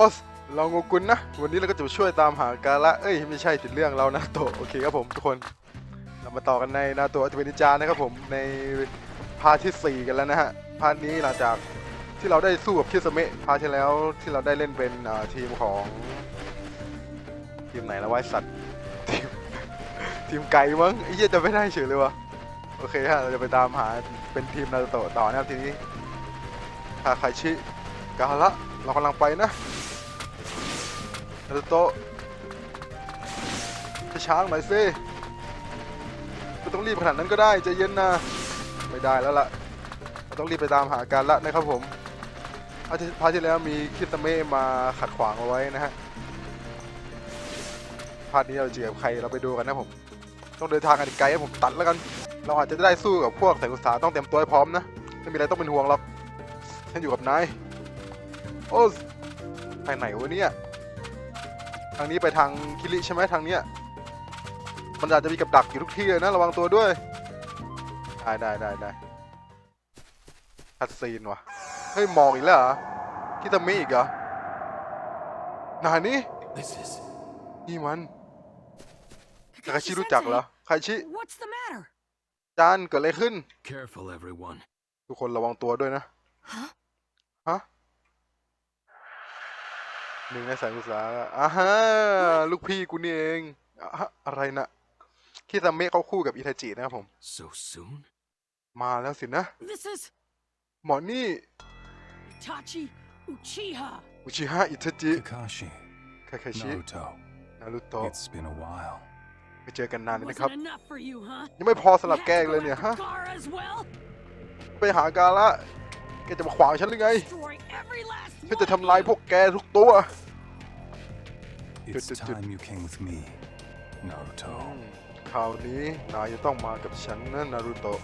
โอสเราโงกุลนะ วันนี้เราก็จะช่วยตามหากาละ เอ้ย ไม่ใช่ติดเรื่องเรานะโตโอเคครับผมทุกคน เรามาต่อกันในนาโตะอัจเวนิจานะครับผมในพาร์ทที่ 4 กันแล้วนะฮะ พาร์ทนี้หลังจากที่เราได้สู้กับคิสเมะพาร์ทที่แล้วที่เราได้เล่นเป็นทีมของ ทีมไหนล้ววะสัตว์ทีมทีมไก่มั้งไอ้เหี้ยจะไม่ได้เฉยเลยวะโอเคฮะเราจะไปตามหาเป็นทีมนาโตต่อนะครับทีนี้ทาคาชิกาละเรากำลังไปนะ นาโตะจะช้างหน่อยสิไม่ต้องรีบขนาดนั้นก็ได้ใจเย็นนะ ไม่ได้แล้วล่ะเราต้องรีบไปตามหาการละนะครับผมพาร์ทที่พาที่แล้วมีคิสเมะมาขัดขวางเอาไว้นะฮะพาร์ทนี้เราเจอกับใครเราไปดูกันนะผม ต้องเดินทางกันไกลให้ผมตัดแล้วกัน เราอาจจะได้สู้กับพวกแต่อุตสาต้องเตรียมตัวให้พร้อมนะ ไม่มีอะไรต้องเป็นห่วงหรอกฉันอยู่กับนาย โอ้ไปไหนวะเนี่ย ทางนี้ไปทางคิริใช่ไหมทางเนี้ยมันอาจจะมีกับดักอยู่ทุกที่เลยนะระวังตัวด้วย ได้ได้ได้ได้คัดซีนว่ะ เฮ้ย มองอีกแล้วเหรอคิดจะมีอีกเหรอหนานี่ This is นี่มันคาคาชิรู้จักเหรอคาชิ What's the matter? จานเกิดอะไรขึ้น careful, everyone. ทุกคนระวังตัวด้วยนะ Huh? ฮะ หนึ่งในสายอุตสาหะอ่าฮะลูกพี่กูนี่เองอะฮะอะไรนะคิซาเมะเขาคู่กับอิทาจินะครับผม So soon? มาแล้วสินะ This is หมอนี่ Itachi Uchiha. อุชิฮะอิทาจิ Kakashi, คาคาชิ Naruto, นารุโตะ it's been a while. ไปเจอกันนานเลยนะครับ Wasn't enough for you, huh? ยังไม่พอสำหรับ You แก had อี to กเลย go เนี่ย after ฮะ Gaara as well? ไปหากาละ แกจะมาขวางฉันหรือไง Destroy every last ฉันจะ one ทำลายพวกแกทุกตัว It's Good, good, good. time you came with me, Naruto. คราวนี้นายจะต้องมากับฉันนะนารุโตะ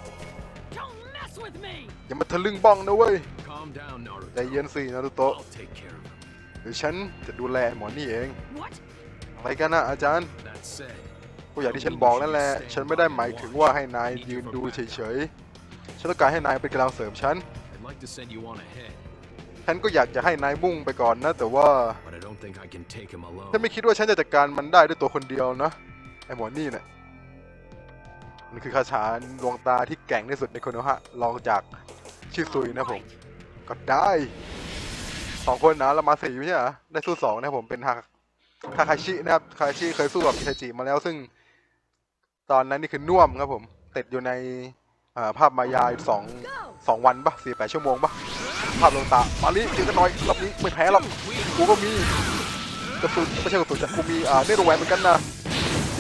Don't mess with me! อย่ามาทะลึ่งบ้องนะเว้ย Calm down, ใจ Naruto. เย็นสินารุโตะ I'll take care of him. เดี๋ยวฉันจะดูแลหมอนี่เอง What? อะไรกันนะอาจารย์ That said, ก็อย่างที่ฉันบอกนั่นแหละ ฉันไม่ได้หมายถึงว่าให้นายยืนดูเฉยๆ ฉันต้องการให้นายเป็นกำลังเสริมฉัน I'd like to send you on ahead, ฉันก็อยากจะให้นายมุ่งไปก่อนนะ แต่ว่า but I don't think I can take him alone. ฉันไม่คิดว่าฉันจะจัดการมันได้ด้วยตัวคนเดียวนะไอหมอนี่เนี่ยมันคือคาถาดวงตาที่แกร่งที่สุดในโคโนฮะรองจากชิซุยนะผม ก็ได้สองคนนะเรามาสี่ไม่ใช่เหรอได้สู้สองนะครับผมเป็นฮาคาคาชินะครับคาคาชิเคยสู้กับอิทาจิมาแล้วซึ่ง ตอนนั้นนี่คือน่วมครับผมติดอยู่ในอ่าภาพมายาอยู่สอง สองวันปะสี่แปดชั่วโมงปะภาพลงตามาลิเจอกันหน่อยรอบนี้ไม่แพ้หรอกกูก็มีกระสุนไม่ใช่กระสุนจากกูมีอ่าเนโรแวนเหมือนกันนะ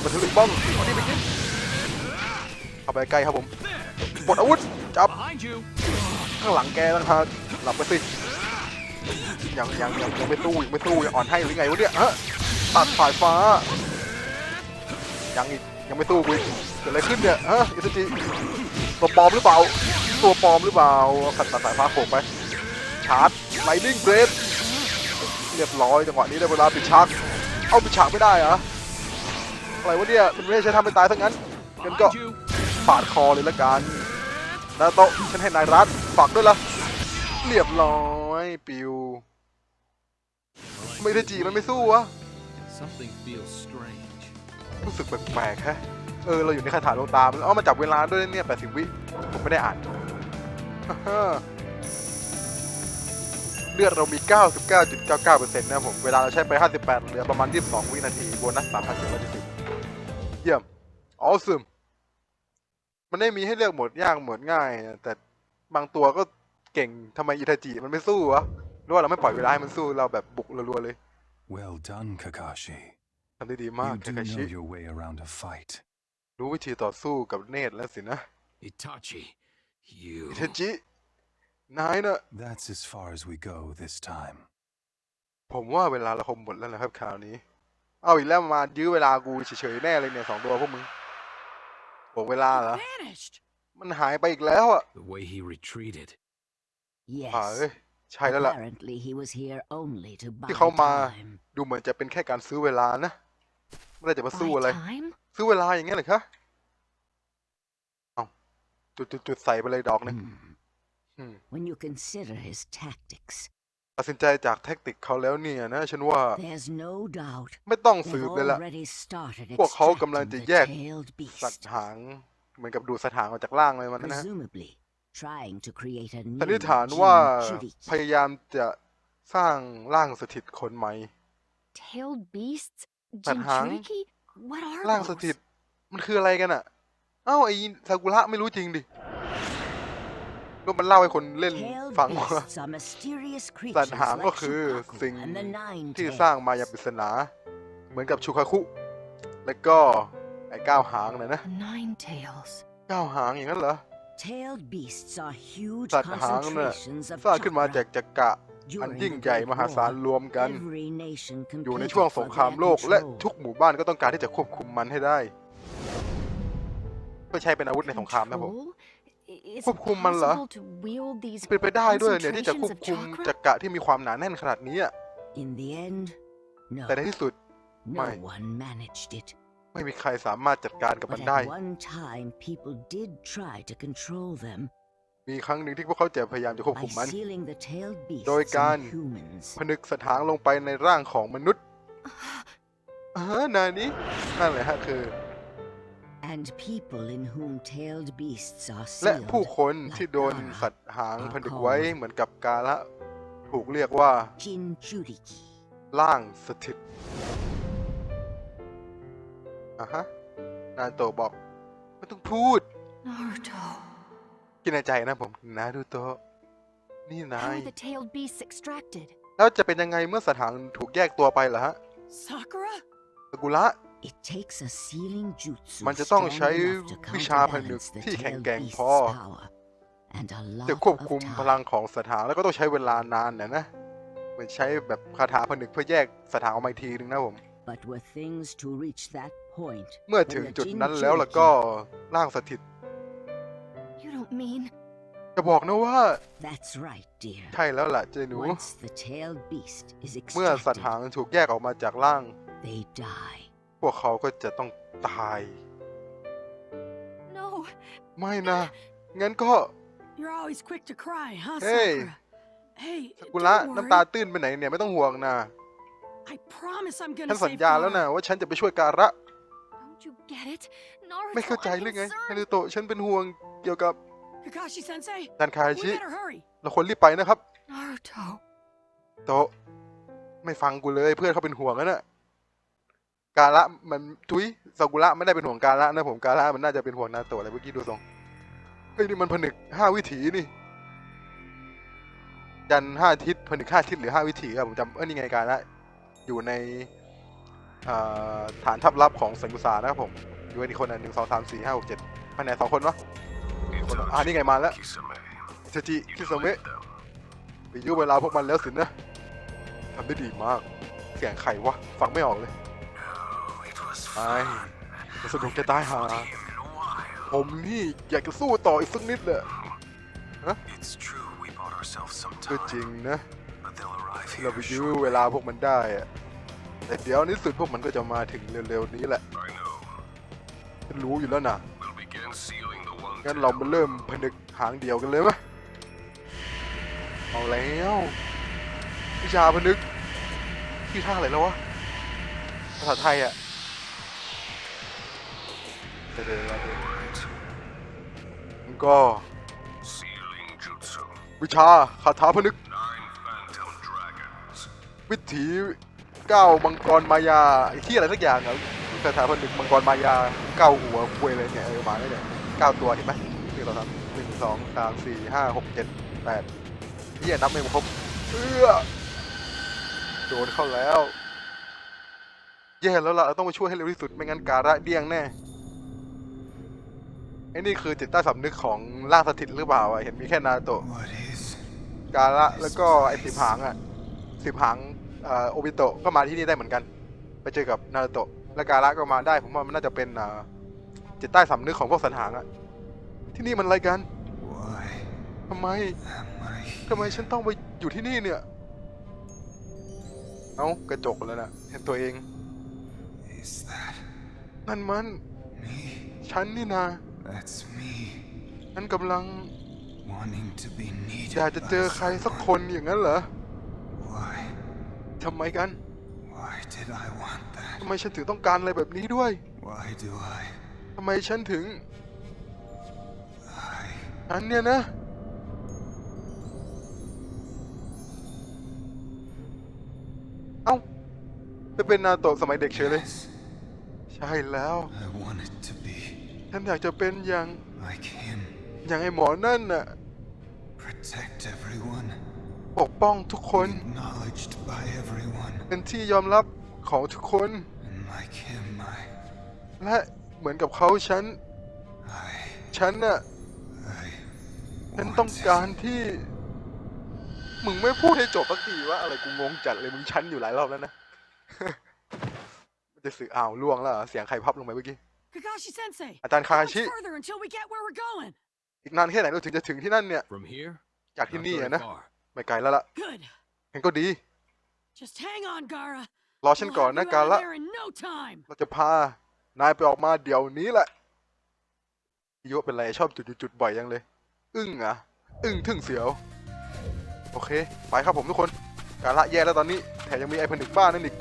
มันทะลุบ้องเอานี่ไปกินเข้าไปใกล้ครับผมปลดอาวุธจับข้างหลังแกต่างหาหลับไปสิยังยังยังยังไม่สู้ยังไม่สู้ยังอ่อนให้หรือไงวะเนี่ยฮะตัดสายฟ้ายังอีกยังไม่สู้กูเกิดอะไรขึ้นเนี่ยฮะอิซาจิตัวปลอมหรือเปล่า ตัวปลอมหรือเปล่าขัดตัดสายฟ้าโขกไป ชาร์จไลนิ่งเบรดเรียบร้อยจังหวะนี้ได้เวลาปิดฉากเอาปิดฉากไม่ได้เหรออะไรวะเนี่ยมันไม่ให้ใช้ทำเป็นตายทั้งนั้นงั้นก็ปาดคอเลยละกันนาโตะฉันให้นายรัดฝากด้วยละเรียบร้อยปิว ไม่ได้จีมันไม่สู้วะรู้สึกแปลกๆแฮะเออเราอยู่ในคาถาดวงตามันเอมาจับเวลาด้วยเนี่ย80วิผมไม่ได้อ่าน ฮ่าเลือดเรามี 99.99%นะครับผม เวลาเราใช้ไป 58 เหลือประมาณ 22 วินาที โบนัส3,010นาทีเยี่ยมออซึมมันได้มีให้เลือกโหมดยากโหมดง่ายนะแต่บางตัวก็เก่งทำไมอิทาจิมันไม่สู้วะหรือว่าเราไม่ปล่อยเวลาให้มันสู้เราแบบบุกรัวๆเลย Well done, Kakashi. ทำได้ดีมาก You คา do คาชิ know your way around a fight. รู้วิธีต่อสู้กับเนตรแล้วสินะ Itachi, you. อิทาจินายนะ That's as far as we go this time. ผมว่าเวลาเราคงหมดแล้วนะครับคราวนี้ เอาอีกแล้วมายื้อเวลากูเฉยๆแน่เลยเนี่ยสองตัวพวกมึงบอกเวลาเหรอ Vanished! มันหายไปอีกแล้วอะ The way he retreated. อ่า Yes. เอ้ยใช่แล้วล่ะ Apparently he was here only to buy ที่เขามา time. ดูเหมือนจะเป็นแค่การซื้อเวลานะ ไม่ได้จะมาสู้ Buy อะไร time? ซื้อเวลาอย่างเงี้ยเหรอคะเอา จุดๆๆใส่ไปเลยดอกหนึง Hmm. อืม When you consider his tactics, ตัดสินใจจากแท็กติกเขาแล้วเนี่ยนะ ฉันว่า There's no doubt ไม่ต้องสื they've บเลยละ already started พวกเขากำลัง extracting จะ the แยก tailed สัต beast, ว์หาง เหมือนกับดูดสัตว์หางออกจากร่างเลยมันนะฮะ presumably trying to create a สัน new นิษฐานว่า Jinchuriki. พยายามจะสร้างร่างสถิตคนใหม่ Tailed beasts? สัตว์หาง Jinchuriki? What are ร่างส those? ถิตมันคืออะไรกันอะ เอ้าไอ้ซากุระไม่รู้จริงดิก็มันเล่าให้คนเล่น Tailed ฟังว่า beasts are mysterious สัต creatures ว์หางก็ like คือ Shukaku สิ่ง and the Nine ที่ Tails. สร้างมาอย่างปริศนา เหมือนกับชูคาคุ แล้วก็ไอ้ก้าวหางนะนะ The Nine Tails. ก้าวหางอย่างนั้นเหรอ Tailed beasts are huge สัตว์หางน่ะ concentrations of สร้างขึ้นมา chakra. จากจักระอัน During ยิ่ง the ใหญ่ Great มหาศาล War, รวมกัน every nation อยู่ใน competed ช่วงส for งคราม their โลกและ control. ทุกหมู่บ้านก็ต้องการที่จะควบคุมมันให้ได้เพื่อใช้เป็นอาวุธในสงครามนะผม Control? I- Is ควบ it คุมมันเหรอ possible to wield these เป็นไปได้ด้วยเนี่ยที่จะควบ concentrations คุม of chakra? จักระที่มีความหนาแน่นขนาดนี้อะ In the end, no, แต่ในที่สุด no Mai. one managed it. ไม่มีใครสามารถจัดการกับ But มันได้ at one time, people did try to control them มีครั้งหนึ่งที่พวกเขาจะพยายามจะควบ by คุมมัน sealing the tailed beasts โดยการ in humans. ผนึกสถานลงไปในร่างของมนุษย์เออนานี้นั่นแหละฮะคือ And people in whom tailed beasts are และ sealed ผู้คนที่ like โดน Gara สัตว์หาง are ผนึกไว้ called เหมือนกับกาละถูกเรียกว่า Jinchuriki. ร่างสถิตอะฮะนาโตะบอก ไม่ต้องพูด Naruto. คิดในใจนะผมนาดูโตะนี่นา How ย are the tailed beasts extracted? แล้วจะเป็นยังไงเมื่อสัตว์หางถูกแยกตัวไปล่ะฮะ Sakura? สกุระ It takes a sealing jutsu มันจะต้อง strong ใช้ enough to วิชาผนึก counterbalance the ที่แข็ง tailed แกร่ง beast's พอ power and a lot จะควบ of คุมพลัง time. ของสถานแล้วก็ต้องใช้เวลานานเนี่ยนะเหมือนใช้แบบคาถาผนึกเพื่อแยกสถานออกมาอีกทีนึงนะผม But were things to reach that point, เมื่อถึงจุดนั้นแล้วล่ะก็ร่างสถิต You don't mean จะบอกนะว่า that's right, dear. ใช่แล้วล่ะเจหนู Once the tailed beast is เมื่อสัตว์หาง extracted, ถูกแยกออกมาจากร่าง they die. พวกเขาก็จะต้องตาย no? ไม่นะ งั้นก็ You're always quick to cry, huh, Hey. Sakura? Hey, สกุระ don't น้ำตา worry. ตื้นไปไหนเนี่ยไม่ต้องห่วงนะ I promise I'm ฉัน gonna สัญ save ญาแล้วนะ Gara. ว่าฉันจะไปช่วยการะ Don't you get it? Naruto, ไม่เข้าใจ I'm หรือไง concerned. ฮารุโตะฉันเป็นห่วงเกี่ยวกับ Kakashi Sensei, ดันคา we ชิ better hurry. เราควรรีบไปนะครับ Naruto. โตะไม่ฟังกูเลยเพื่อนเขาเป็นห่วงนะน่ะ การะมันทุยซากุระไม่ได้เป็นห่วงการะนะผมการะมันน่าจะเป็นห่วงนาโตะอะไรเมื่อกี้ดูทรงเฮ้ยนี่มันผนึกห้าวิถีนี่ยันห้าทิศผนึกห้าทิศหรือห้าวิถีครับผมจำเออนี่ไงการะอยู่ในฐานทัพลับของสังกุสานะครับผมอยู่กันอีคนอะหนึ่งสองสามสี่ห้าหกเจ็ดภายในสองคนวะคนอ่านี่ไงมาแล้วเซจิคิสเมะไปยุ่งเวลาพวกมันแล้วสินะทำได้ดีมากเสียงใครวะฟังไม่ออกเลย ไอ้มันสนุกจะตายหา ผมนี่อยากจะสู้ต่ออีกสักนิดเลย It's true we bought ourselves some ก็ time, จริงนะ but they'll arrive เรา here ไปยื้อ shortly. เวลาพวกมันได้อะแต่เดี๋ยวในที่สุดพวกมันก็จะมาถึงเร็วๆนี้แหละ I know. ฉันรู้อยู่แล้วนะ We'll begin sealing the one งั้นเรามาเริ่มผนึกหางเดียวกันเลยไหมเอาแล้ววิชาผนึกที่ท่าอะไรแล้ววะภาษาไทยอะเดี๋ยวๆๆมัน ก็วิชาคาถาผนึก วิถีเก้ามังกรมายาไอ้ที่อะไรสักอย่างอะคาถาผนึกมังกรมายาเก้าหัวคุยอะไรเนี่ยเออมาได้เนี่ยเก้าตัวเห็นไหมหนึ่งสองสามหนึ่งสองสามสี่ห้าหกเจ็ดแปดที่นับไม่ครบเอื้อโดนเข้าแล้วแย่แล้วล่ะเราต้องไปช่วยให้เร็วที่สุดไม่งั้นการะเดี้ยงแน่ ไอ้นี่คือจิตใต้สำนึกของร่างสถิตหรือเปล่าอะเห็นมีแค่นาโตะ What is การะแล้วก็ไอ้สิบหางอะสิบหางเอ่อโอบิโตะก็มาที่นี่ได้เหมือนกัน ไปเจอกับนารูโตะและการะก็มาได้ผมว่ามันน่าจะเป็นอ่าจิตใต้สำนึกของพวกสันหางอะที่นี่มันอะไรกัน why ทำไม am I ทำไมฉันต้องไปอยู่ที่นี่เนี่ย เอ้ากระจกแล้วนะเห็นตัวเอง is that นั่นมัน me? ฉันนี่นะ That's me ฉันกำลัง wanting to be อยาก needed จะเจอ by ใครสัก someone. คนอย่างนั้นเหรอทำไมกัน Why did I want that? ทำไมฉันถึงต้องการอะไรแบบนี้ด้วย Why do I? ทำไมฉันถึง I. อันเนี้ยนะ เอ้าไปเป็นนาโตะสมัยเด็กเฉยเลย Yes, ใช่แล้ว I wanted to be ฉันอยากจะเป็นอย่าง like him. อย่างไอ้หมอนั่นน่ะ Protect everyone. ปกป้องทุกคน Acknowledged by everyone. เป็นที่ยอมรับของทุกคน And like him, I. และเหมือนกับเขาฉัน I. ฉันน่ะ I. ฉันต้อง wanted- การที่ มึงไม่พูดให้จบสักทีว่าอะไรกูงงจัดเลยมึงชั้นอยู่หลายรอบแล้วนะ มันจะสื่ออ้าวล่วงแล้วเหรอเสียงใครพับลงไปเมื่อกี้ Kakashi Sensei. อาจารย์คา How คา much ชิ further until we get where we're going? อีกนานแค่ไหนเราถึงจะถึงที่นั่นเนี่ย From here? จากที่ Not นี่ very อะนะ far. ไม่ไกลแล้วล่ะ Good. งั้นก็ดี Just hang on, Gara. รอฉัน We'll ก่อน have นะ you กา out of ละ there in no time. เราจะพานายไปออกมาเดี๋ยวนี้แหละพี่โยเป็นไรชอบจุดๆๆบ่อยยังเลย อึ้งเหรอะ อึ้งทึ่งเสียว โอเค ไปครับผมทุกคนกาละแย่แล้วตอนนี้ แถมยังมีไอ้ผนึกบ้านนั่นอีก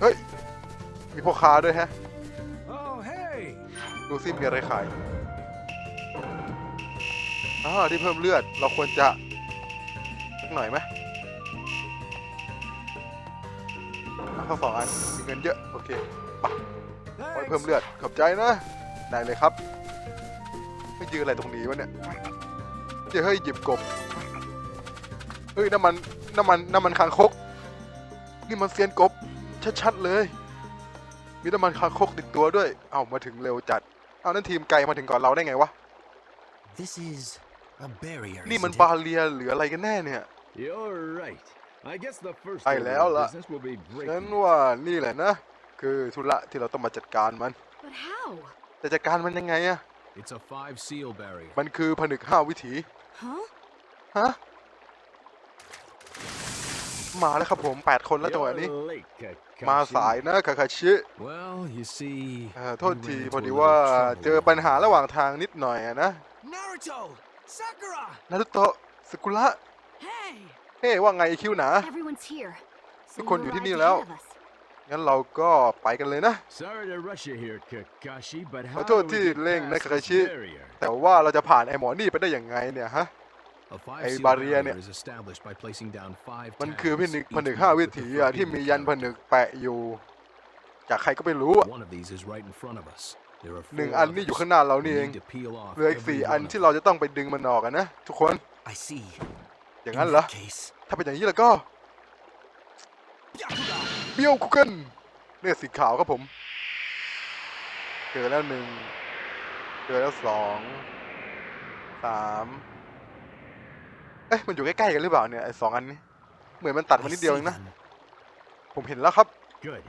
เฮ้ย มีพ่อค้าด้วยแฮะ Oh, hey! ดูซิมีอะไรขายอ๋อที่เพิ่มเลือด เราควรจะสักหน่อยไหมเอาเข้าสองอันมีเงินเยอะ โอเคไปไว้เพิ่มเลือด ขอบใจนะ ได้เลยครับ ไม่ยืนอะไรตรงนี้วะเนี่ยเดี๋ยวเฮ้ยหยิบกบ เฮ้ยน้ำมันน้ำมันน้ำมันคางคก นี่มันเซียนกบ ชัดๆเลย มีน้ำมันคางคกติดตัวด้วย เอ้ามาถึงเร็วจัด เอานั่นทีมไก่มาถึงก่อนเราได้ไงวะ This is a barrier. นี่มัน isn't บา it? เรียหรืออะไรกันแน่เนี่ย You're right. I guess the first Ai order leo of la- business will be ฉัน breaking. ว่านี่แหละนะ คือธุระที่เราต้องมาจัดการมัน But how? แต่จัดการมันยังไงอะ It's a five seal barrier. มันคือผนึกห้าวิถี Huh? ฮะ มาแล้วครับผมแปดคนแล้วจังหวะนี้ You're late, Kakashi. มาสายนะคาคาชิ Well, you see. เอ่อ we โทษ ran ที into พอ a ดี little ว่า trouble เจอปัญหาระหว่างทางนิดหน่อยอะนะ Naruto! Sakura! นารุโตะสกุระ Hey, เฮ้ว่าไงไอ้คิวหนา Everyone's here. So ทุกคน you อยู่ที่ arrived นี่แล้ว ahead of us. งั้นเราก็ไปกันเลยนะ Sorry to rush you here, Kakashi, but ข how อโทษ do we ที่ get เร่งนะ past คาคา this ชิ barrier? แต่ว่าเราจะผ่านไอ้หมอนี่ไปได้ยังไงเนี่ยฮะ A five Ai seal barrier barrier เนี่ย is established by placing down five มันคือผ tags, นึก each ผนึก one ห้า with วิ the ถีอะที่ forbidden มียันผ character. นึกแปะอยู่ จากใครก็ไม่รู้อะ One of these is right in front of us. There are หนึ่ง four อันนี่อยู่ others. ข้างหน้าเรา We นี่เอง need to peel off เหลืออีก every สี่อัน one of ที่ them. เราจะต้องไปดึงมันออกกันนะทุกคน I see. อย่าง In นั้นเหรอ that case, ถ้าเป็นอย่างนี้แล้วก็ Byakugan! เบี้ยวคุกเกิลเนี่ยสีขาวครับผมเจอแล้วหนึ่งเจอแล้วสองสามเอ๊ะมันอยู่ใกล้ๆกันหรือเปล่าเนี่ยไอ้สองอันนี้เหมือนมันตัดมา I นิดเดียว see เองนะ them. ผมเห็นแล้วครับ Good.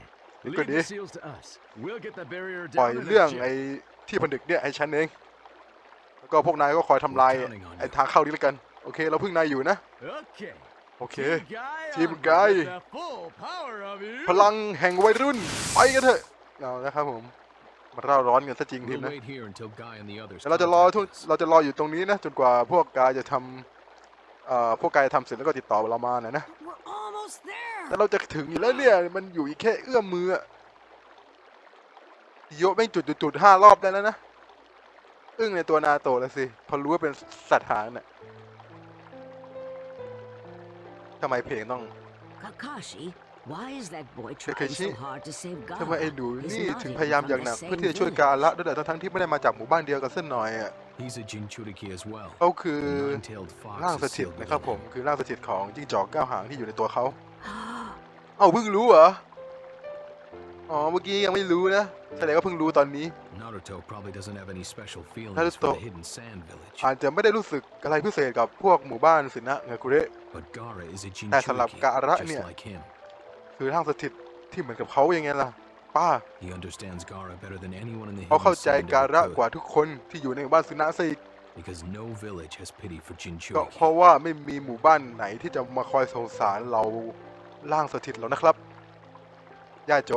Good Leave the idea. seals to us. We'll get the barrier ปล่อย down in เรื่อง a ไอ้ jiff. ที่ผนึกเนี่ยให้ฉันเอง แล้วก็พวกนายก็คอยทำลาย Counting on you. ไอ้ทางเข้านี้แล้วกัน โอเค เราพึ่งนายอยู่นะ Okay. โอเค Team Guy, Team I'll Guy. get the full power of you. พลังแห่งวัยรุ่น ไปกันเถอะ เอาละครับผมมาเร่าร้อนกันซะจริงที We'll นะ wait here until Guy and the others เดี๋ยวเราจะรอทุก contact us. เราจะรออยู่ตรงนี้นะ จนกว่าพวกกายจะทำ เอ่อพวกกายจะทำเสร็จแล้วก็ติดต่อเรามานะนะ but we're almost there. แต่เราจะถึงอยู่แล้วเนี่ยมันอยู่อีกแค่เอื้อมมืออะโยะแม่งจุดจุดจุดห้ารอบได้แล้วนะ อึ้งในตัวนาโตะแล้วสิ พอรู้ว่าเป็นสัตว์หางน่ะทำไมเพลงต้อง Kakashi, why is that boy trying Kakashi, so hard to save ทำไม Gaara? ไอ้หนู He's นี่ not ถึง even พยายาม from อย่าง the หนัก same เพื่อที่จะช่วย village. กาละด้วยแต่ทั้งๆที่ไม่ได้มาจากหมู่บ้านเดียวกันเส้นหน่อยอะ He's a Jinchuriki as well. เขาคือ The nine-tailed fox ร่าง is สถิต sealed นะครับ within ผม him. คือร่างสถิตของจิ้งจอกเก้าหางที่อยู่ในตัวเขาเอ้าเพิ่งรู้เหรออ๋อเมื่อกี้ยังไม่รู้นะแสดงว่าเพิ่งรู้ตอนนี้ Naruto probably doesn't have any special feelings Naruto. for the hidden sand village. อาจจะไม่ได้รู้สึกอะไรพิเศษกับพวกหมู่บ้านสินะเงากุเระ But Gara is a แต่สำหรับ Jinchuriki, การะ just เนี่ย like him. คือร่างสถิตที่เหมือนกับเขายังไงล่ะ ป้า He understands Gara better than anyone in the เขา hidden เข้าใจ sand การะ ever กว่า could, ทุกคนที่อยู่ในหมู่บ้านสินะซะอีก because no village has pity for ก็ Jinchuriki. เพราะว่าไม่มีหมู่บ้านไหนที่จะมาคอยสงสารเราร่างสถิตแล้วนะครับ ย่าโจ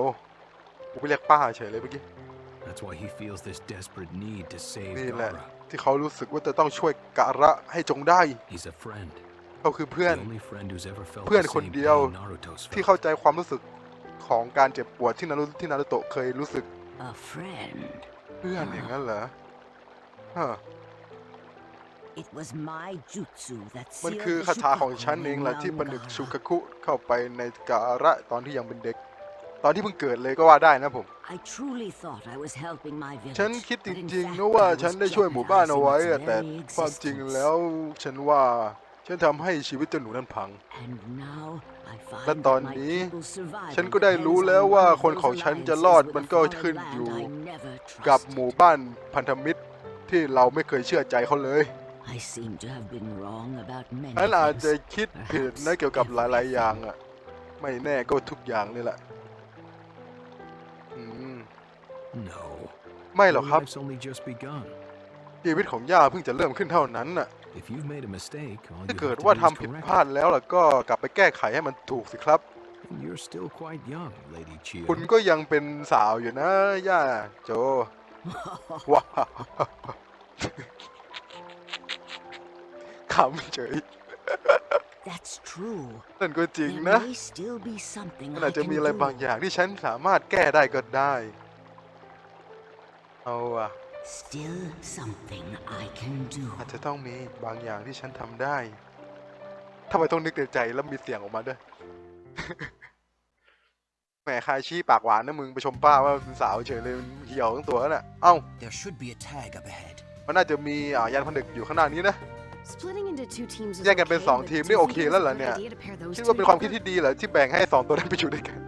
กูไปเรียกป้าเฉยเลยเมื่อกี้ That's why he feels this desperate need to save นี่แหละ Gara. ที่เขารู้สึกว่าจะต้องช่วยการะให้จงได้ He's a friend, เขาคือเพื่อน The only friend who's ever felt เพื่อน the คน same เดียว pain Naruto's ที่ felt. เข้าใจความรู้สึกของการเจ็บปวดที่นารุที่นารุโตะเคยรู้สึก A friend. เพื่อนอย่างนั้นเหรอฮะ It was my jutsu that มัน sealed คือ the คาถาของ Shukaku ฉันเองแหละ in ที่ผนึก Mount ชูกา Gara. คุเข้าไปในการะตอนที่ยังเป็นเด็ก ตอนที่เพิ่งเกิดเลยก็ว่าได้นะผม I truly thought I was helping my village. ฉันคิดจ but in ริง fact ๆนะว่า I was ฉันได้ช่วยหมู่บ้านเอาไว้อะ jeopardizing แต่ its very ความจริง existence. แล้วฉันว่า ฉันทำให้ชีวิตเจ้าหนูนั้นพัง And now I find และ that ตอน my นี้ people's survival ฉันก็ได้รู้ depends แล้ว on ว่า one of คนของ those ฉันจะ alliances รอด with มัน a ก็ foreign ขึ้น land อยู่ I never กับ trusted. หมู่บ้านพันธมิตรที่เราไม่เคยเชื่อใจเขาเลย I seem to have been wrong about many ฉันอาจจะ things. คิดผิดนะเกี่ยวกับหลาย ๆ อย่างอะ ไม่แน่ก็ทุกอย่างนี่แหละอืม No. ไม่หรอก Your ครับ life's only just begun. ชีวิตของย่าเพิ่งจะริ่มขึ้นเท่านั้นน่ะ If you've made a mistake, all ถ้า you เกิด have to ว่า do ทำ is ผิด correct พลาด it. แล้วล่ะก็กลับไปแก้ไขให้มันถูกสิครับ And you're still quite young, Lady Chio. คุณก็ยังเป็นสาวอยู่นะ ย่าโจว้าวขำเฉย That's true. นั่นก็จริง There นะ may still be something มัน I อาจจะ can มีอะไรบาง do. อย่างที่ฉันสามารถแก้ได้ก็ได้ เอาอะ Still something I can do. อาจจะต้องมีบางอย่างที่ฉันทำได้ทำไมต้องนึกในใจแล้วมีเสียงออกมาด้วย แหมคายชี้ปากหวานนะมึงไปชมป้าว่าเป็นสาวเฉยเลยมันเหี่ยวทั้งตัวแล้วน่ะ เอ้า There should be a tag up ahead. มันน่าจะมีอ่ายันผนึกอยู่ข้างหน้านี้นะ Splitting into two teams is แยกกันเป็น okay, สอง but ทีม do นี่ you โอ think เค it was แล้วเหร a อ good เนี่ย idea to pair those คิด two ว่าเป็นความคิด together? ที่ดีเหรอที่แบ่งให้สองตัวนั้นไปอยู่ด้วยกัน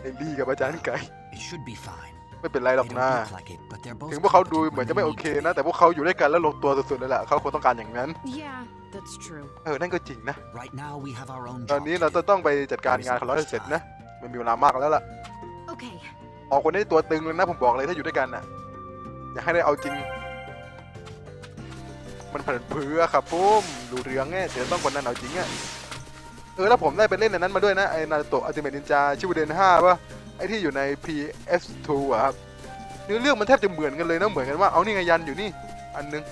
ไอ้ลี่กับอาจารย์ไก่ It should be fine. ไม่เป็นไรหรอก They นะ don't look like it, but they're both ถึงพวกเขาดู competent เหมือน when จะไม่ they โอ need เค to. นะ แต่พวกเขาอยู่ด้วยกันแล้วลงตัวสุดๆเลยแหละเขาคงต้องการอย่างนั้น Yeah, that's true. เออ นั่นก็จริงนะ Right now, we have our own ตอน job นี้ to เราจะ do. ต้องไปจัดการงานของเราให้เสร็จนะ มันมีเวลามากแล้วล่ะ Okay, ออกคนนี้ตัวตึงเลยนะผมบอกเลยถ้าอยู่ด้วยกันน่ะ อยากให้ได้เอาจริง มันผันเผือครับปุ้มดูเรืองแง่เดี๋ยวต้องคนนั้นเอาจริงอะเออแล้วผมได้ไปเล่นในนั้นมาด้วยนะไอ้นาโตะอัลติเมทนินจาชิวเดน5ป่ะ ไอ้ที่อยู่ใน PS2 อะครับเนื้อเรื่องมันแทบจะเหมือนกันเลยนะเหมือนกันว่าเอานี่ไงยันอยู่นี่ อันนึง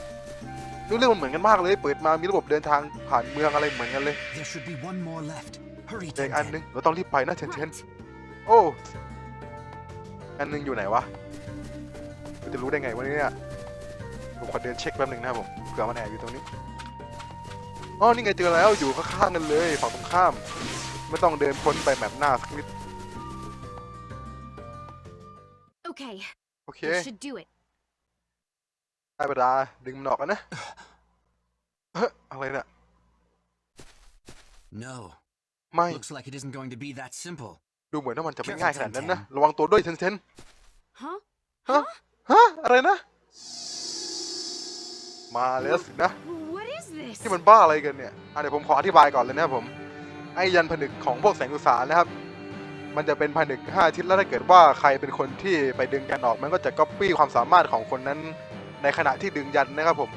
เนื้อเรื่องมันเหมือนกันมากเลย เปิดมามีระบบเดินทางผ่านเมืองอะไรเหมือนกันเลย There should be one more left. Hurry, แต่อีกอัน Tenten. นึงเราต้องรีบไปนะเทนเทน right. โอ้อันนึงอยู่ไหนวะเราจะรู้ได้ไงวะเนี่ยผมขอเดินเช็คแป๊บหนึงนะครับผมเผื่อมันแอบอยู่ตรงนี้อ๋อนี่ไงเจอแล้วอยู่ข้างๆกันเลยฝั่งตรงข้าม ไม่ต้องเดินพ้นไปแบบหน้าสักนิด โอเค this should do it. ได้เวลาดึงมันออกกันนะเฮ้ยอะไรเนี่ย No. ไม่ Looks like it isn't going to be that simple. ดูเหมือนว่ามันจะไม่ง่ายขนาดนั้นนะ ระวังตัวด้วยเทนเทน Huh? ฮะ ฮะ อะไรนะ มาแล้วสินะ What is this? ที่มันบ้าอะไรกันเนี่ยอะเดี๋ยวผมขออธิบายก่อนเลยนะครับผม ไอ้ยันผนึกของพวกแสงอุตสานะครับ มันจะเป็นผนึก5ทิศแล้วถ้าเกิดว่าใครเป็นคนที่ไปดึงยันออก มันก็จะก๊อปปี้ความสามารถของคนนั้น ในขณะที่ดึงยันนะครับผม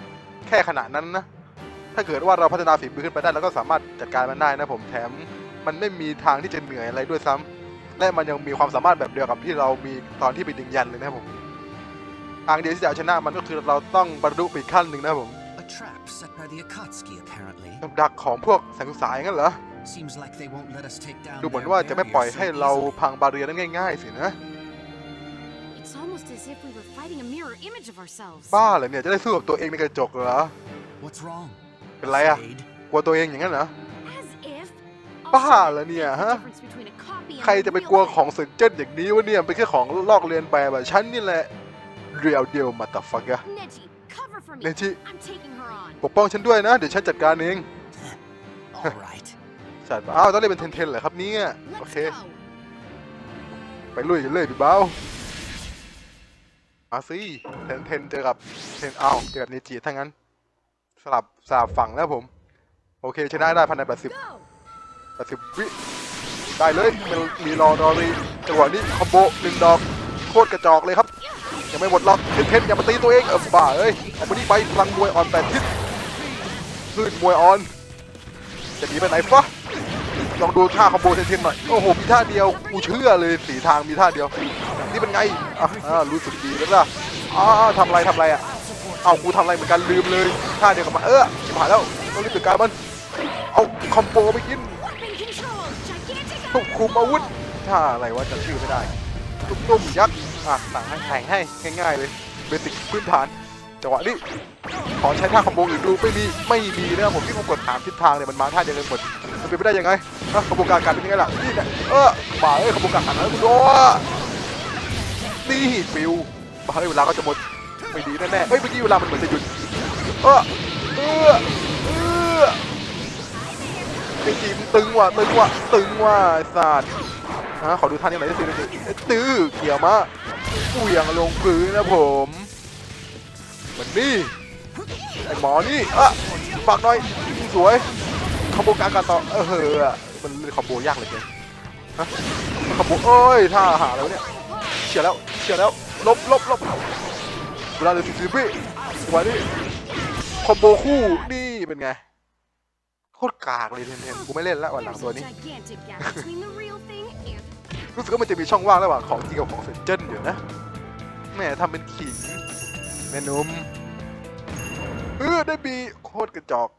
แค่ขณะนั้นนะถ้าเกิดว่าเราพัฒนาฝีมือขึ้นไปได้เราก็สามารถจัดการมันได้นะผมแถม มันไม่มีทางที่จะเหนื่อยอะไรด้วยซ้ำและมันยังมีความสามารถแบบเดียวกับที่เรามีตอนที่ไปดึงยันเลยนะครับผมทางเดียวที่จะเอาชนะมันก็คือเราต้องบรรลุไปอีกขั้นหนึ่งนะครับผม A trap set by the Akatsuki, apparently. กับดักของพวกแสงอุตสาอย่างนั้นเหรอ Seems like they won't let us take down ดูเหมือน their ว่าจะไม่ปล่อย barrier ให้ so เรา easily. พังบาเรียนั้นง่าย ๆ สินะ It's almost as if we were fighting a mirror image of ourselves. บ้าเหรอเนี่ย จะได้สู้กับตัวเองในกระจกเหรอ What's wrong? เป็นไรอะ Afraid? กลัวตัวเองอย่างนั้นเหรอ As if. บ้า Also, เหรอเนี่ย what's the ฮะ difference between a copy and ใคร a จะไป real กลัว thing? ของสึกเจิ้นอย่างนี้วะเนี่ยเป็นแค่ของลอกเลียนแบบอะฉันนี่แหละเรียวเดียวมาตัฟักอะ Neji, cover for me. เนจิ I'm taking her on. ปกป้องฉันด้วยนะ เดี๋ยวฉันจัดการเอง All right. จัดมาอ้าวต้องเล่นเป็นเทนเทนเหรอครับเนี่ยโอ Let's เค go. ไปลุยกันเลยพี่เบามาสิเทนเทนเจอกับเทนอ้าวเจอกับเนจิทั้งนั้นสลับสลับฝั่งแล้วผม โอเคชนะได้พันในแปดสิบ Go. แปดสิบวิได้เลยมันมีรอรอรีจังหวะนี้คอมโบหนึ่งดอกโคตรกระจอกเลยครับ ยังไม่หมดหรอกเทนเทนอย่ามาตีตัวเองเออบ้าเอ้ยเอาไปนี่ไปพลังมวยอ่อนแปดทิศคลื่นมวยอ่อน จะหนีไปไหนฟะลองดูท่าคอมโบเทนเทนหน่อย โอ้โห มีท่าเดียว กูเชื่อเลยสีทางมีท่าเดียว นี่เป็นไง อะอ่ารู้สึกดีแล้วล่ะอ้าวทำไรทำไรอะ เอากูทำไรเหมือนกันลืมเลย ท่าเดียวกับมันเออชิบหายแล้ว ต้องรีบจัดการมัน เอาคอมโบไปกิน Weapon control! Gigantic ควบคุมอาวุธ ท่าอะไรวะจำชื่อไม่ได้ ตุ้มยักษ์ อะสั่งให้แข่งให้ง่ายๆเลย เบสิกพื้นฐาน จังหวะนี้ ขอใช้ท่าคอมโบอื่นดูไม่มีไม่มีนะครับผมที่ผมกดถามทิศทางเนี่ยมันมาท่าเดียวกันหมดมันเป็นไปได้ยังไงฮะขบวนการการเป็นยังไงล่ะนี่แหละเออบ่าเอ้ยขบวนการการแล้วคุณโดนี่ฟิวบ้าเอ้ยเวลาก็จะหมดไม่ดีแน่ๆเฮ้ยเมื่อกี้เวลามันเหมือนจะหยุดเออเออเออไอ้จีมตึงว่ะตึงว่ะตึงว่ะไอ้สัตว์ฮะขอดูท่านี้หน่อยได้สิได้สิเตื้อเขี่ยวมาอุ้ยยังลงพื้นนะผมเหมือนนี่ ไอ้หมอนี่อะฝากหน่อยสวยขบวนการการต่อเออเฮ้อมันคอมโบยากเลยเกินฮะคอมโบเอ้ยท่าหาแล้วเนี่ยเฉียดแล้วเฉียดแล้วลบลบลบเวลาเหลือสิบสิบวิจังหวนี้คอมโบคู่นี่เป็นไงโคตรกากเลยเทนเทนกูไม่เล่นแล้ววันหลังตัวนี้ รู้สึกว่ามันจะมีช่องว่างระหว่างของจริงกับของเซนเจนอยู่นะแหมทำเป็นขิงแม่นุ่ม เออได้บีโคตรกระจอก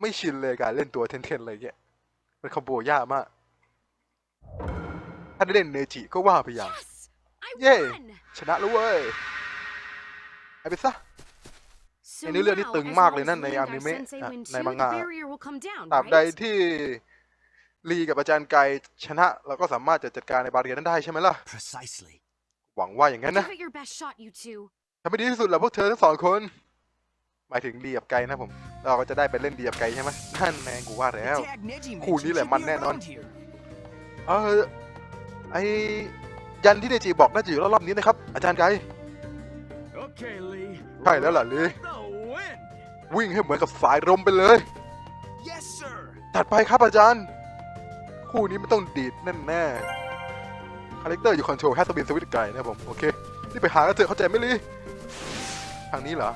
ไม่ชินเลยการเล่นตัวเทนเทนอะไรเงี้ยมันคอมโบยากมาก ถ้าได้เล่นเนจิก็ว่าไปอย่าง Yes! I Yay. won! ชนะแล้วเว้ยไอ้ไปซะ So ในเรื่องนี้ now, ตึง as มาก long เลย as นั่นใน Lindar อนิเมะ Sensei อะ win ใน too, มัง the งะ barrier will come down, ตราบใด right? ที่ลีกับอาจารย์ไกชนะ เราก็สามารถจะจัดการในบาเรียนั้นได้ใช่ไหมล่ะ Precisely. หวังว่าอย่างนั้นนะ ทำให้ดีที่สุดแหละพวกเธอทั้งสองคน หมายถึงดีกับไกลนะผม เราก็จะได้ไปเล่นดีกับไกลใช่ไหมนั่นแน่กูว่าแล้ว คู่นี้แหละมันแน่นอน เออไอยันที่เดจิบอกน่าจะอยู่รอบๆนี้นะครับ อาจารย์ไกลใช่แล้วล่ะลีวิ่งให้เหมือนกับสายลมไปเลย Yes, sir. ถัดไปครับอาจารย์ คู่นี้ไม่ต้องดีดแน่แน่ๆคาแรคเตอร์อยู่คอนโทรลแฮตสบินสวิตไกลนะผม โอเค นี่ไปหาแล้วเถอะเข้าใจไหมลี ทางนี้เหรอ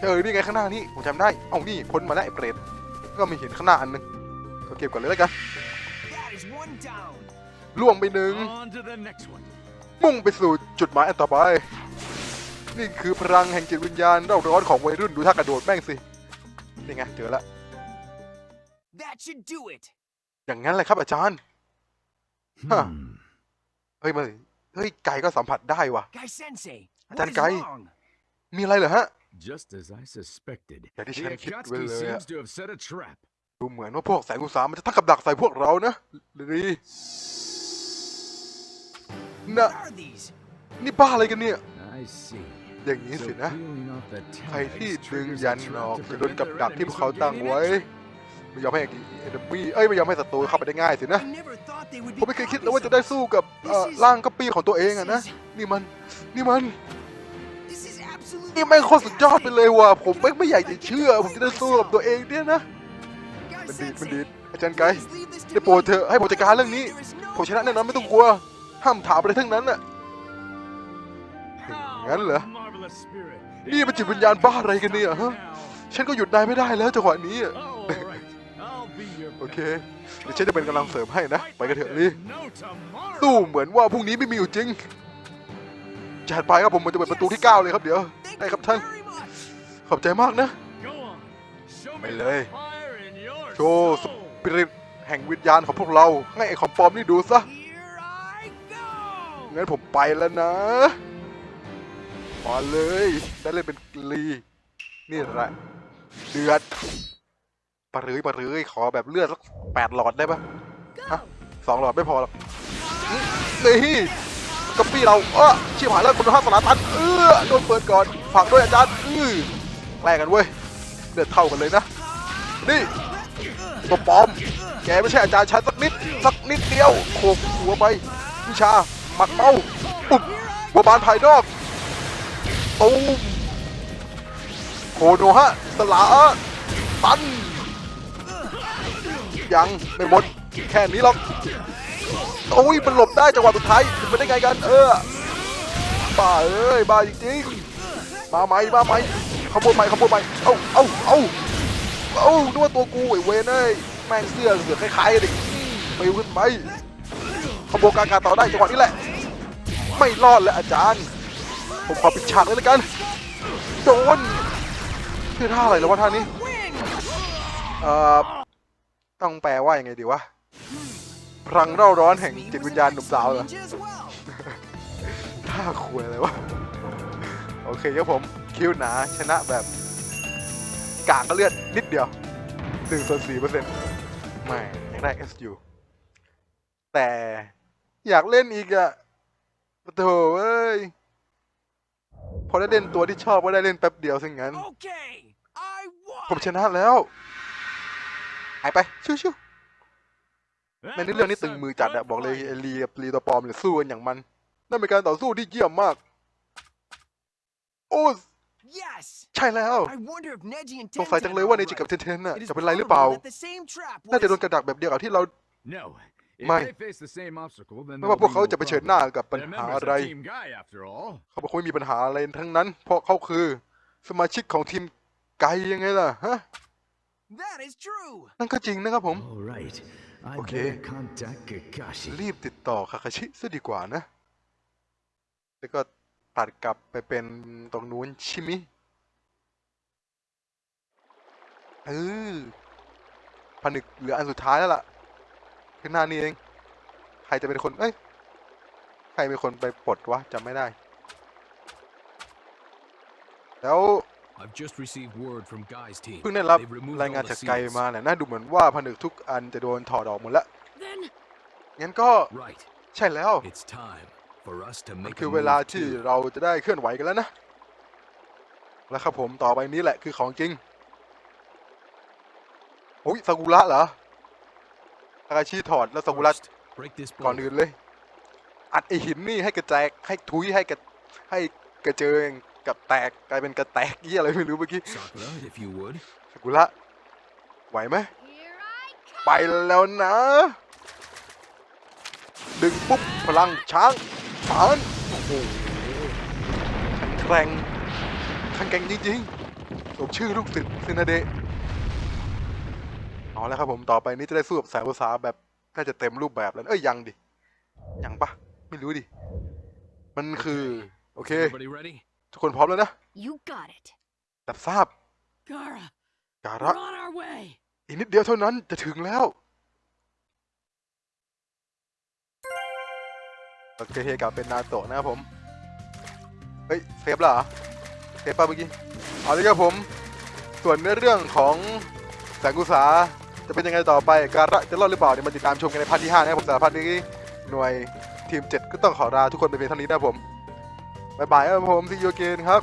เออนี่ไงข้างหน้านี่ผมจำได้เอ้านี่พ้นมาแล้วไอ้เปรตก็มีเห็นข้างหน้าอันหนึงก็เก็บก่อนเลยแล้วกัน That is one down. ล่วงไปหนึ่ง On to the next one. มุ่งไปสู่จุดหมายอันต่อไป นี่คือพลังแห่งจิตวิญญาณเร่าร้อนของวัยรุ่นดูท่ากระโดดแม่งสินี่ไงเจอละ That should do it. อย่างนั้นเลยครับอาจารย์ Huh. Hmm. เฮ้ยมันเฮ้ยไก่ก็สัมผัสได้ว่ะ Guy Sensei. What is Guy. wrong? มีอะไรเหรอฮะ Just as I suspected. Yeah, this the had kicked Akatsuki well, uh, seems to have set a trap. ดูเหมือนว่าพวกแสงอุตสาหมันจะตั้งกับดักใส่พวกเรานะดีนะ What are these? นี่บ้าอะไรกันเนี่ย I see. อย่างนี้ So สินะ peeling off the ใครที่ tags ดึง triggers ยั a น trap ออก to จะโดน prevent กับ their ดักที่พ enemies วกเขา from ตั้ง gaining ไว้ entry. ไม่ยอมให้เอ็นบีเอ้ยไม่ยอมให้ศัตรูเข้าไปได้ง่ายสินะ I never thought they would ผ be มไม่เคยคิดเลยว่าจะได้สู้ copies กับเอ่อร่างก๊อปปี้ของตัวเองอะนะ นี่มัน นี่มัน นี่แม่งโคตรสุดยอดไปเลยว่ะ ผมไม่ไม่อยากจะเชื่อ ผมจะได้สู้กับตัวเองเนี่ยนะ มันดีมันดีอาจารย์ไกด์ได้โปรดเถอะให้ผมจัดการเรื่องนี้ ผมชนะแน่นอนไม่ต้องกลัว ห้ามถามอะไรทั้งนั้นน่ะ งั้นเหรอ นี่มันจิตวิญญาณบ้าอะไรกันเนี่ยฮะ ฉันก็หยุดนายไม่ได้แล้วจังหวะนี้ โอเค เดี๋ยวฉันจะเป็นกำลังเสริมให้นะ ไปกันเถอะลีสู้เหมือนว่าพรุ่งนี้ไม่มีอยู่จริงจัดไปครับผมมันจะเปิดประตูที่ 9 เลยครับเดี๋ยว ได้ you ครับท่าน very much. ขอบใจมากนะ Go on. Show me Mày the lê. fire in your โชว์ soul. สปิริตแห่งวิญญาณของพวกเรา ให้ไอ้ของปลอมนี่ดูซะ Here I go. งั้นผมไปแล้วนะ มาเลย ได้เล่นเป็นลี นี่แหละเดือดปะรื้ยปะรื้ยขอแบบเลือดสักแปดหลอดได้ปะฮะสองหลอดไม่พอหรอกอื้อนี่ กระปี้เราเออชิบหายแล้วคุณห้าสลาตันเออโดนเปิดก่อนฝากด้วยอาจารย์เออแลกกันเว้ยเลือดเท่ากันเลยนะ นี่ตัวปลอม แกไม่ใช่อาจารย์ฉันสักนิด สักนิดเดียวโขกหัวไปวิชาหมัดเมาปุ๊บบัวบานภายนอกตูมโคโนฮะสลาตันยังไม่หมดแค่นี้หรอก โอ้ยมันหลบได้จังหวะสุดท้ายเป็นได้ไงกัน เออบ้าเอ้ยบ้าจริงๆมาไหมมาไหมขโมยไหม่ขโมยไหม่เอ้าเอ้าเอ้าเอ้านึกว่าตัวกูไอ้เวนเอ้ยแม่งเสื้อเสือคล้ายๆกันดิไปขึ้นไปขโมยการการต่อได้จังหวะนี้แหละ ไม่รอดแล้วอาจารย์ ผมขอปิดฉากเลยแล้วกันโดนคือท่าอะไรแล้ววะท่านี้เอ่อต้องแปลว่ายังไงดีวะ พลังเร่าร้อนแห่ง Me จิต was วิ an ญญาณหนุ่มสาวเหรอ ninja as well. ท่าควรอะไรวะ โอเคครับผม คิวหนาชนะแบบ กากก็เลือดนิดเดียวหนึ่งส่วนสี่เปอร์เซ็นต์ไม่ยังได้ S อยู่ แต่อยากเล่นอีกอะโถเอ้ย พอได้เล่นตัวที่ชอบก็ได้เล่นแป๊บเดียวซะงั้น Okay, I won. ผมชนะแล้ว หายไป ชิวๆ ในเรื่องนี้ตึงมือจัดอะบอกเลยไอ้ลีกับลีตัวปลอมเนี่ยสู้กันอย่างมัน นั่นเป็นการต่อสู้ที่เยี่ยมมาก โอ้ Yes. ใช่แล้ว I wonder if Neji and สงสัยจังเลยว่าเนจิกับเทนเทนน่ะจะเป็นไรหรือเปล่า That the same trap น่าจะโดน was- กระดักแบบเดียวกับที่เรา No. If Mày. they face the same obstacle, then ไม่ว่าพวกเขาจะเผชิญหน้ากับปัญ They're หา members อะไร of Team Guy, after all. เขาบอกว่าไม่มีปัญหาอะไรทั้งนั้น เพราะเขาคือสมาชิกของทีมไกยังไงล่ะฮะ That is true. นั่นก็จริงนะครับผม All right. I Okay. better contact Kakashi. รีบติดต่อคาคาชิซะดีกว่านะ แล้วก็ตัดกลับไปเป็นตรงนู้นใชิมิเออผนึกเหลืออันสุดท้ายแล้วล่ะขึ้นหน้านี่เอง ใครจะเป็นคน เอ้ย ใครเป็นคนไปปลดวะจำไม่ได้ แล้ว I've just received word from Guy's team. เพิ่งได้รับ They've removed รายงาน all จาก the ไกล seals. มาเนี่ยน่าดูเหมือนว่าผนึกทุกอันจะโดนถอดออกหมดแล้ว Then งั้นก็ Right. ใช่แล้ว It's time for us to มัน make คื a อเวลา move ที่ too. เราจะได้เคลื่อนไหวกันแล้วนะ แล้วครับผมต่อไปนี้แหละคือของจริงโอ้ยซากุระเหรอทาคาชิถอดแล้วซากุระ First, break this ก่อน boulder. อื่นเลย อัดไอหินนี่ให้กระแจกให้ทุยให้กระให้กระเจิง กับแตกกลายเป็นกระแตกยี่อะไรไม่รู้เมื่อกี้ Sakura, if you would. ซากุระไหวไหม Here I come! ไปแล้วนะ ดึงปุ๊บ พลังช้างฝานโอ้โหแข็งแกร่งแข็งแกร่งจริงๆสมชื่อลูกศิษย์ซินาเดะเอาแล้วครับผมต่อไปนี้จะได้สู้กับสายภาษาแบบ น่าจะเต็มรูปแบบแล้ว เอ้ย ยังดิ ยังปะไม่รู้ดิ มันคือ โอเค Everybody ready? ทุกคนพร้อมแล้วนะ You got it. รับทราบ Gara, การะ we're on our way. อีกนิดเดียวเท่านั้นจะถึงแล้วโอเคเฮกลับเป็นนาโตะนะครับผม เฮ้ยเซฟแล้วเหรอเซฟป่ะเมื่อกี้ เอาเลยครับผม ส่วนเนื้อเรื่องของแสงกุษาจะเป็นยังไงต่อไป การะจะรอดหรือเปล่าเดี๋ยวมาติดตามชมกันในพาร์ทที่ 5 นะครับผมสำหรับพาร์ทนี้หน่วยทีม 7 ก็ต้องขอลาทุกคนไปเพียงเท่านี้นะครับผม บายบายครับผมซีโยเกนครับ